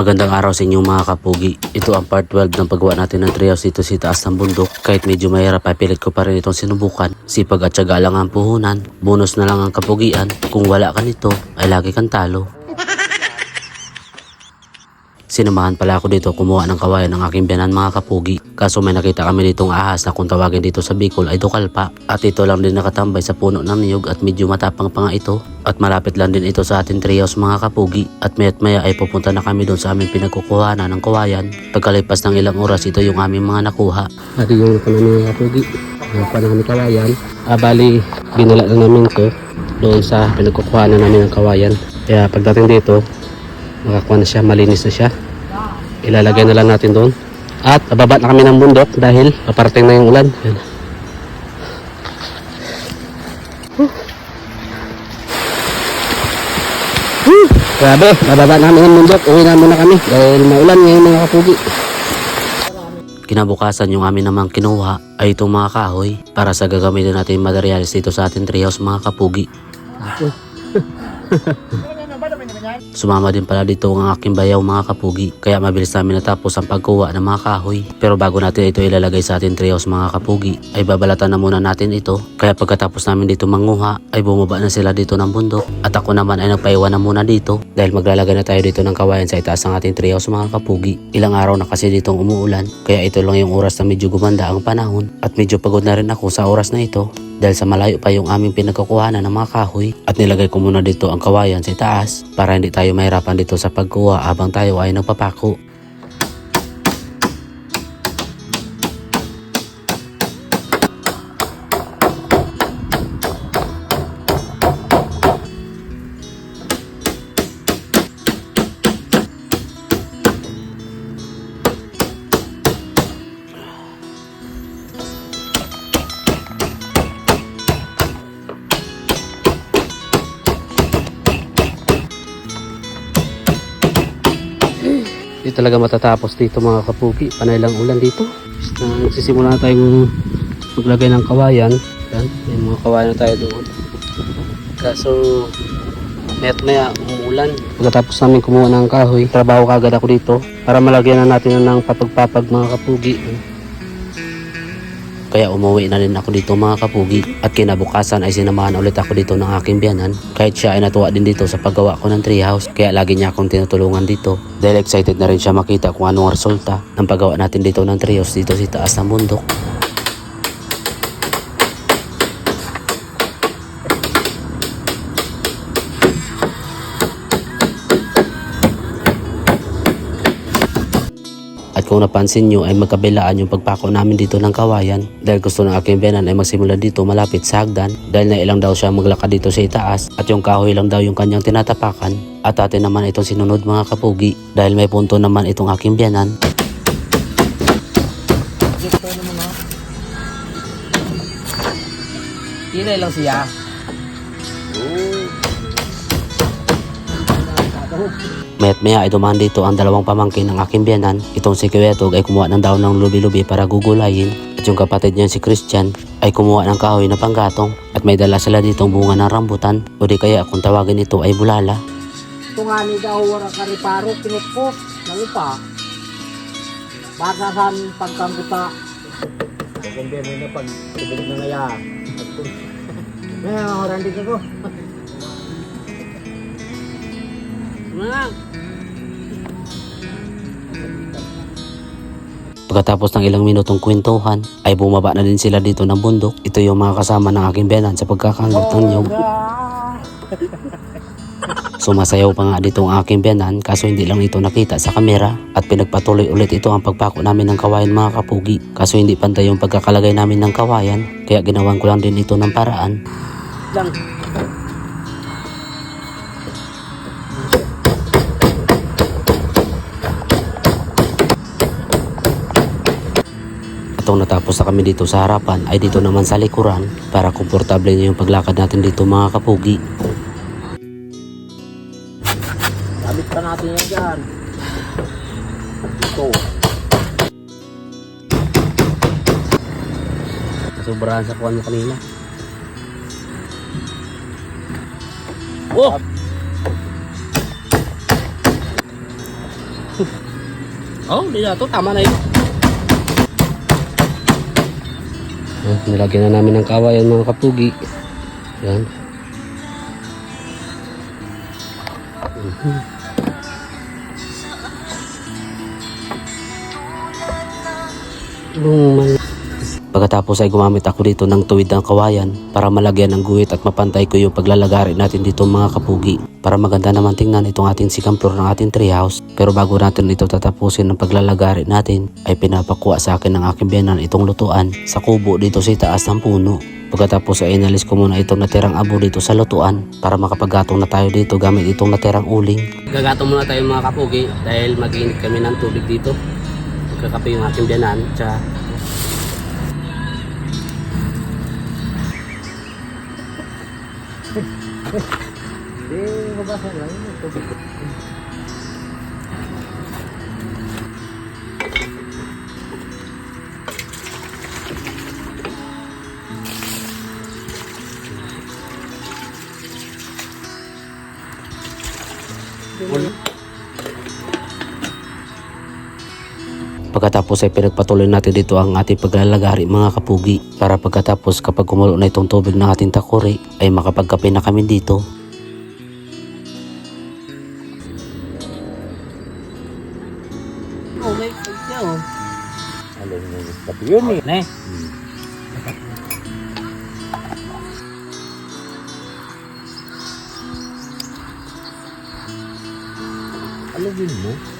Magandang araw sa inyong mga kapugi. Ito ang part 12 ng paggawa natin ng treehouse dito sa taas ng bundok. Kahit medyo mahirap ay pilit ko pa rin itong sinubukan. Sipag at syaga lang ang puhunan. Bonus na lang ang kapugian. Kung wala ka nito, ay lagi kang talo. Sinamahan pala ako dito kumuha ng kawayan ng aking biyanan mga kapugi. Kaso may nakita kami ditong ahas na kung tawagin dito sa Bicol ay dukalpa. At ito lang din nakatambay sa puno ng niyog at medyo matapang pa nga ito. At malapit lang din ito sa ating treehouse mga kapugi. At maya't maya ay pupunta na kami doon sa aming pinagkukuhanan ng kawayan. Pagkalipas ng ilang oras ito yung aming mga nakuha. At yung namin mga kapugi. Nakuha na kami kawayan. Ah, bali, ginala na namin to doon sa pinagkukuhanan namin ng kawayan. Kaya pagdating dito, makakuha na siya, malinis na siya. Ilalagay na lang natin doon. At bababa na kami ng bundok dahil paparating na yung ulan. Yan. Grabe, bababa na kami ng bundok. Uwi na muna kami dahil maulan ngayon mga kapugi. Kinabukasan yung amin namang kinuha ay itong mga kahoy para sa gagamitin natin materials dito sa ating treehouse mga kapugi. Sumama din pala dito ang aking bayaw mga kapugi. Kaya mabilis namin natapos ang pagkuha ng mga kahoy. Pero bago natin ito ilalagay sa ating treehouse mga kapugi ay babalatan na muna natin ito. Kaya pagkatapos namin dito manguha ay bumaba na sila dito ng bundok. At ako naman ay nagpaiwan na muna dito. Dahil maglalagay na tayo dito ng kawayan sa itaas ng ating treehouse mga kapugi. Ilang araw na kasi ditong umuulan. Kaya ito lang yung oras na medyo gumanda ang panahon. At medyo pagod na rin ako sa oras na ito dahil sa malayo pa yung aming pinagkukuhanan ng mga kahoy at nilagay ko muna dito ang kawayan sa taas para hindi tayo mahirapan dito sa pagkuha habang tayo ay nagpapako. Hindi talaga matatapos dito mga kapugi. Panay lang ulan dito. Nagsisimula na tayong maglagay ng kawayan. Yan, may mga kawayan na tayo doon. Kaso, mayat maya umuulan. Pagkatapos namin kumuha ng kahoy, trabaho kagad ako dito para malagyan na natin ng papagpapag mga kapugi. Kaya umuwi na rin ako dito mga kapugi. At kinabukasan ay sinamahan ulit ako dito ng aking biyanan. Kahit siya ay natuwa din dito sa paggawa ko ng treehouse. Kaya lagi niya akong tinutulungan dito. Dahil excited na rin siya makita kung anong resulta ng paggawa natin dito ng treehouse dito sa taas ng bundok. Kung napansin nyo ay magkabilaan yung pagpako namin dito ng kawayan. Dahil gusto ng aking biyanan ay magsimula dito malapit sa hagdan. Dahil na ilang daw siya maglakad dito sa itaas at yung kahoy lang daw yung kanyang tinatapakan. At atin naman itong sinunod mga kapugi dahil may punto naman itong aking biyanan. Kilay lang siya. Mayat maya ay dumaan dito ang dalawang pamangkin ng aking biyanan. Itong si Kuwetog ay kumuha ng daon ng lubi-lubi para gugulayin. At yung kapatid niya si Christian ay kumuha ng kahoy na panggatong. At may dala sila ditong bunga ng rambutan. O di kaya kung tawagin ito ay bulala. Ito nga ni daw wala ka riparo, pinupos. Nalo pa. Baka sa pagkambuta. Kung di mo na pag tubig na ngaya. Ngayon, orang dito ko. Pagkatapos ng ilang minutong kwentuhan, ay bumaba na din sila dito ng bundok. Ito yung mga kasama ng aking biyanan sa pagkakalat ng niyog. Sumasayaw pa nga dito ang aking biyanan kaso hindi lang ito nakita sa kamera at pinagpatuloy ulit ito ang pagpako namin ng kawayan mga kapugi. Kaso hindi pantay yung pagkakalagay namin ng kawayan kaya ginawan ko lang din ito ng paraan. Lang. At nung natapos na kami dito sa harapan ay dito naman sa likuran para komportable na yung paglakad natin dito mga kapugi. Sabit pa natin yan dyan. Ito. Sobrahan sa kuwan mo kanina. Oh! Oh, di na to. Tama na yun. Oh, nilagyan na namin ng kawayan mga kapugi. Yan. Mhm. Luman. Pagkatapos ay gumamit ako dito ng tuwid ng kawayan para malagyan ng guhit at mapantay ko yung paglalagari natin dito mga kapugi. Para maganda naman tingnan itong ating second floor ng ating treehouse. Pero bago natin ito tatapusin ng paglalagari natin ay pinapakuha sa akin ng aking biyanan itong lutuan sa kubo dito sa taas ng puno. Pagkatapos ay inalis ko muna itong natirang abo dito sa lutuan para makapaggatong na tayo dito gamit itong natirang uling. Gagatong muna tayo mga kapugi dahil mag-init kami ng tubig dito. Magkakape yung aking biyanan. Tsaka Di, mabasa lang yun. Pagkatapos ay pinagpatuloy natin dito ang ating paglalagari mga kapugi para pagkatapos kapag kumulo na itong tubig ng ating takuri ay makapagkape na kami dito. Oh, may kaya oh. Alam mo, sabi yun eh. Ne? Alawin mo.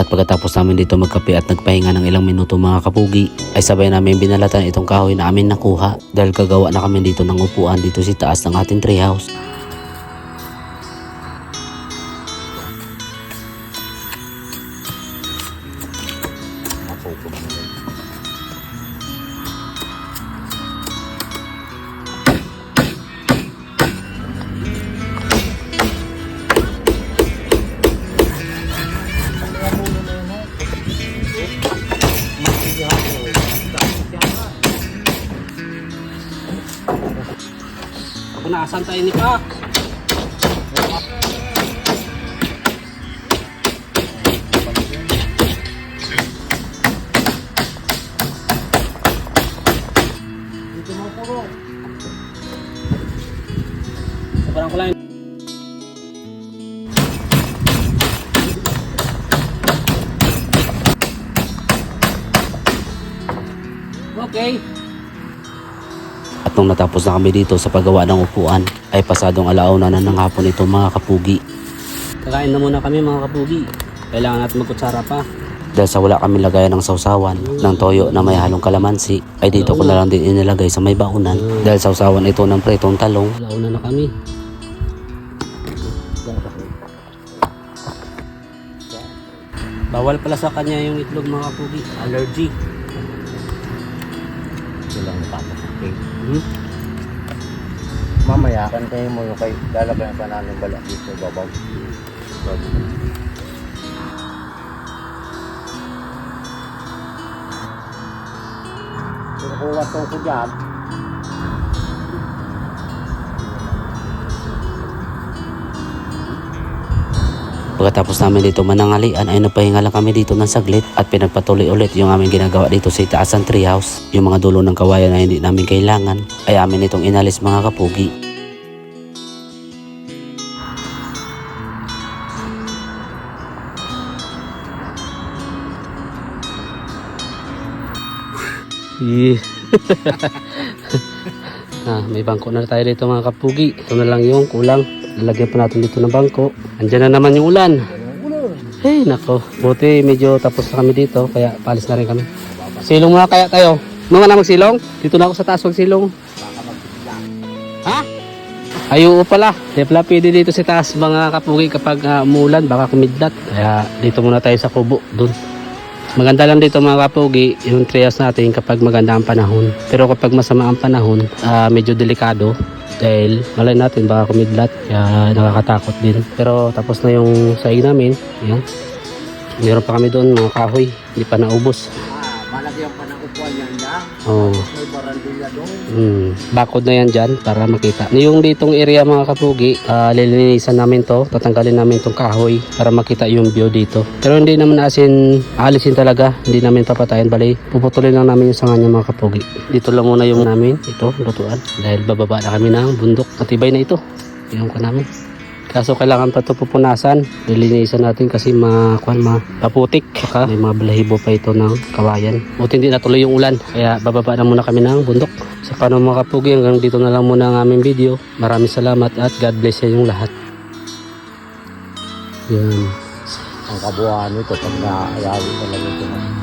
At pagkatapos namin dito magkape at nagpahinga ng ilang minuto mga kapugi ay sabay namin binalatan itong kahoy na amin nakuha dahil kagawa na kami dito ng upuan dito sa taas ng ating treehouse. Ako naasan tayo ni pa. Nung natapos na kami dito sa paggawa ng upuan, ay pasadong alauna na ng hapon ito mga kapugi. Kakain na muna kami mga kapugi. Kailangan natin magkutsara pa. Dahil sa wala kami lagayan ng sausawan, ng toyo na may halong kalamansi, ay dito ko na lang din inilagay sa may baunan. Dahil sausawan ito ng pretong talong. Alauna na kami. Bawal pala sa kanya yung itlog mga kapugi. Allergy. Tapos. Okay. Hmm? Mamaya, kantayin mo yung kay lalagyan pa namin bala dito babaw. Pero kung wato ko dyan, Pagkatapos namin dito manangalian ay napahinga lang kami dito ng saglit at pinagpatuloy ulit yung aming ginagawa dito sa itaasan treehouse. Yung mga dulo ng kawayan na hindi namin kailangan ay amin itong inalis mga kapugi. Yeah. ah, may bangko na tayo dito mga kapugi. Ito na lang yung kulang. Lalagyan pa natin dito ng bangko. Andyan na naman yung ulan. Hey, nako. Buti medyo tapos na kami dito, kaya palis na rin kami. Silong muna kaya tayo. Nung na magsilong? Dito na ako sa taas magsilong. Ha? Ayo pala. Di pala pwede dito sa taas mga kapugi kapag uh, umulan, baka kumidlat. Kaya dito muna tayo sa kubo, dun. Maganda lang dito mga kapugi, yung trias natin kapag maganda ang panahon. Pero kapag masama ang panahon, ah, medyo delikado. Dahil malay natin baka kumidlat, kaya nakakatakot din. Pero tapos na yung saing namin, yan. Meron pa kami doon mga kahoy, hindi pa naubos. Ah, malagyan pa ng upuan yan dyan. Oh. May barandilla doon. Hmm, bakod na yan dyan para makita. Yung ditong area mga kapugi, ah, lilinisan namin to, tatanggalin namin tong kahoy para makita yung view dito. Pero hindi naman asin alisin talaga, hindi namin papatayan, bali puputulin lang namin yung sanga niya mga kapugi. Dito lang muna yung namin, ito, lutuan. Dahil bababa na kami ng bundok, matibay na ito. Yung ka namin. Kaso kailangan pa ito pupunasan. Lilinisan natin kasi makuan mapaputik. Saka may mga balahibo pa ito ng kawayan. Buti hindi natuloy yung ulan. Kaya bababa na muna kami ng bundok. Sa paano mga kapugi, hanggang dito na lang muna ang aming video. Maraming salamat at God bless sa inyong lahat. Yan. Ang kabuuan nito pag naayawin talaga ito.